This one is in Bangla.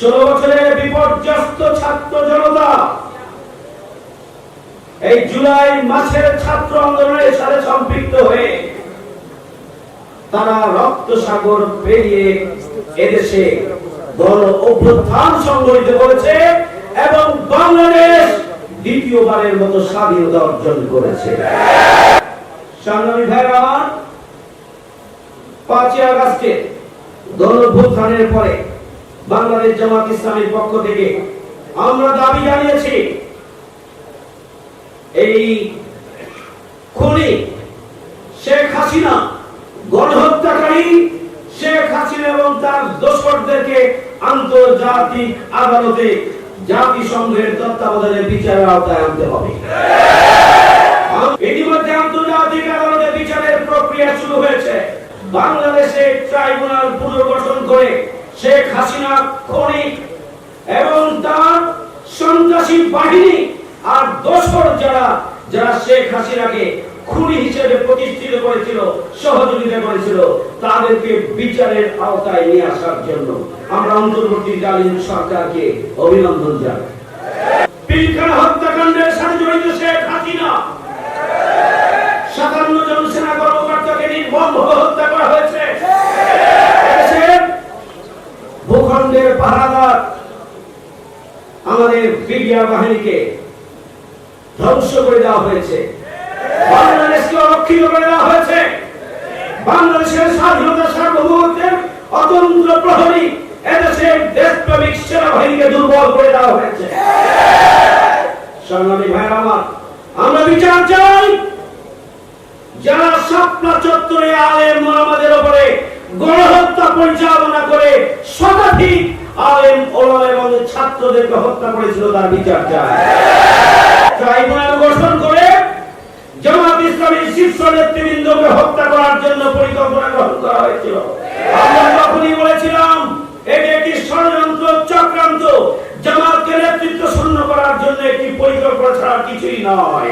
ষোলো বছরের বিপর্যস্ত ছাত্র জনতা, এই জুলাই মাসের ছাত্র আন্দোলনের সাথে সম্পৃক্ত হয়ে তারা রক্ত সাগর পেরিয়ে এদেশে গণ অভ্যুত্থান সংগঠিত করেছে এবং বাংলাদেশ দ্বিতীয়বারের মতো স্বাধীনতা অর্জন করেছে। সংগ্রামী ভাইরা আমার, পাঁচই আগস্টে গণ পরে বাংলাদেশ জামাত ইসলামের পক্ষ থেকে আমরা দাবি জানিয়েছি, এই খুনি শেখ হাসিনা গণহত্যাকারী শেখ হাসিনা এবং তার দোসরদেরকে আন্তর্জাতিক আদালতে জাতিসংঘের তত্ত্বাবধানে বিচারের আওতায় আনতে হবে। ইতিমধ্যে আন্তর্জাতিক আদালতে বিচারের প্রক্রিয়া শুরু হয়েছে। বাংলাদেশে ট্রাইব্যুনাল পুনর্গঠন করে শেখ হাসিনা খনি এবং তার সন্ত্রাসী বাহিনী আর দোসর যারা যারা শেখ হাসিনাকে খুনি হিসেবে প্রতিষ্ঠিত করেছিল, সহযোগিতা করেছিল, তাদেরকে বিচারের আওতায় নিয়ে আসার জন্য আমরা অন্তর্বর্তীকালীন সরকারকে অভিনন্দন জানাই। পিলখানা হত্যাকাণ্ডের সাথে জড়িত শেখ হাসিনা। সাতান্ন জন সেনা কর্মকর্তাকে নির্মমভাবে হত্যা করা হয়েছে এদেশের ভূখণ্ডের পাহারাদার, আমাদের বিডিআর বাহিনীকে ধ্বংস করে দেওয়া হয়েছে। বাংলাদেশকে অরক্ষিত করে দেওয়া হয়েছে। বাংলাদেশের স্বাধীনতা সার্বভৌমত্বের অতন্ত্র প্রহরী এদেশের দেশপ্রেমিক সেনাবাহিনীকে দুর্বল করে দেওয়া হয়েছে। সংগ্রামী ভাইরা আমার, আমরা বিচার চাই। যারা শাপলা চত্বরে আলেম মোহাম্মদের উপরে গণহত্যা পরিচালনা করে শতাধিক আলেম, ওলামা এবং ছাত্রদেরকে হত্যা করেছিল তার বিচার চায়। ট্রাইব্যুনাল গঠন করে জামাত ইসলামের শীর্ষ নেতৃবৃন্দকে হত্যা করার জন্য পরিকল্পনা গ্রহণ করা হয়েছিল। আমরা তখনই বলেছিলাম, এটি একটি ষড়যন্ত্র, চক্রান্ত, জামাতকে নেতৃত্ব শূন্য করার জন্য একটি পরিকল্পনা ছাড়া কিছুই নয়।